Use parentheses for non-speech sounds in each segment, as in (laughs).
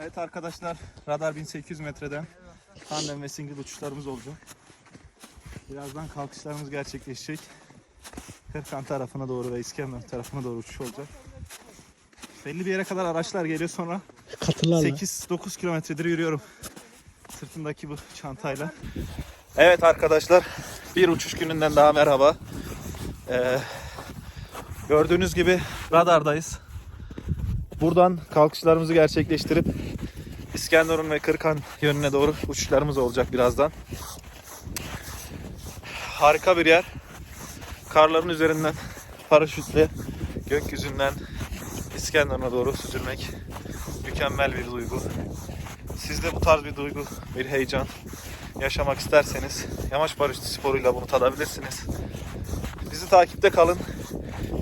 Evet arkadaşlar radar 1800 metreden tandem ve single uçuşlarımız olacak. Birazdan kalkışlarımız gerçekleşecek. Kırkan tarafına doğru ve İskender tarafına doğru uçuş olacak. Belli bir yere kadar araçlar geliyor sonra Katırlarla. 8-9 kilometredir yürüyorum. Sırtımdaki bu çantayla. Evet arkadaşlar bir uçuş gününden daha merhaba. Ee, gördüğünüz gibi radardayız. Buradan kalkışlarımızı gerçekleştirip İskenderun ve Kırkan yönüne doğru uçuşlarımız olacak birazdan. Harika bir yer. Karların üzerinden paraşütle gökyüzünden İskenderun'a doğru süzülmek mükemmel bir duygu. Siz de bu tarz bir duygu, bir heyecan yaşamak isterseniz yamaç paraşütü sporuyla bunu tadabilirsiniz. Bizi takipte kalın.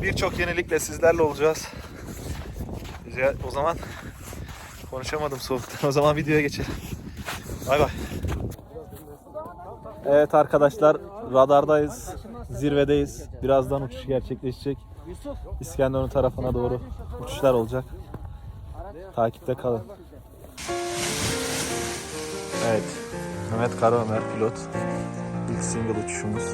Birçok yenilikle sizlerle olacağız. Güzel, o zaman konuşamadım soğuktan. (laughs) O zaman videoya geçelim. Bay bay. Evet arkadaşlar radardayız. Zirvedeyiz. Birazdan uçuş gerçekleşecek. İskenderun tarafına doğru uçuşlar olacak. Takipte kalın. Evet. Mehmet Karaömer pilot. İlk single uçuşumuz.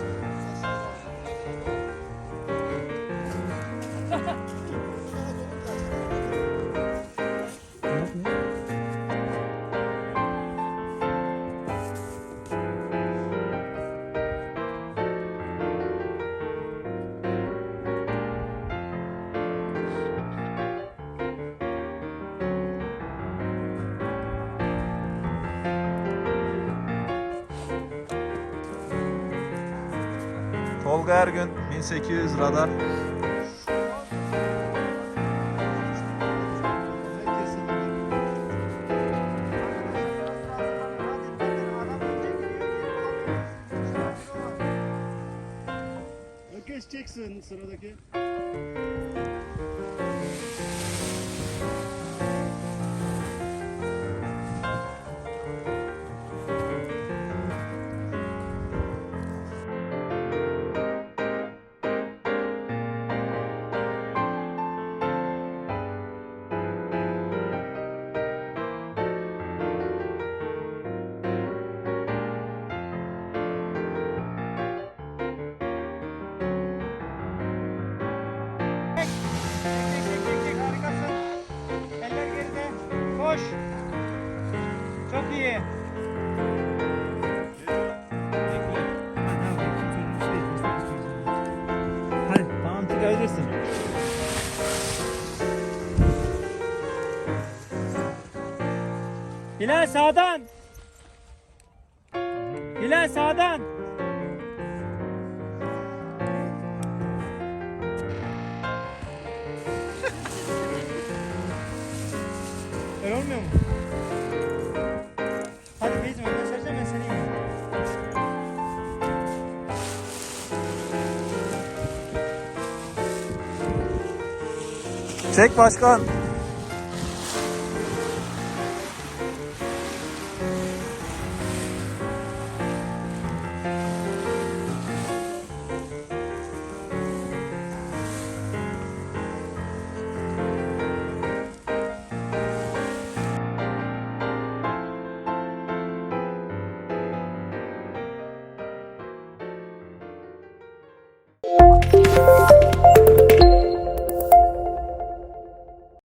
Tolga Ergün 1800 radar. Geçeceksin sıradaki. Koş. Çok iyi. Hadi tamam çıkabilirsin. Hilal sağdan. Hilal sağdan. Olmuyor mu? Hadi Beyzim ben saracağım ben seni yiyeyim. Çek başkan.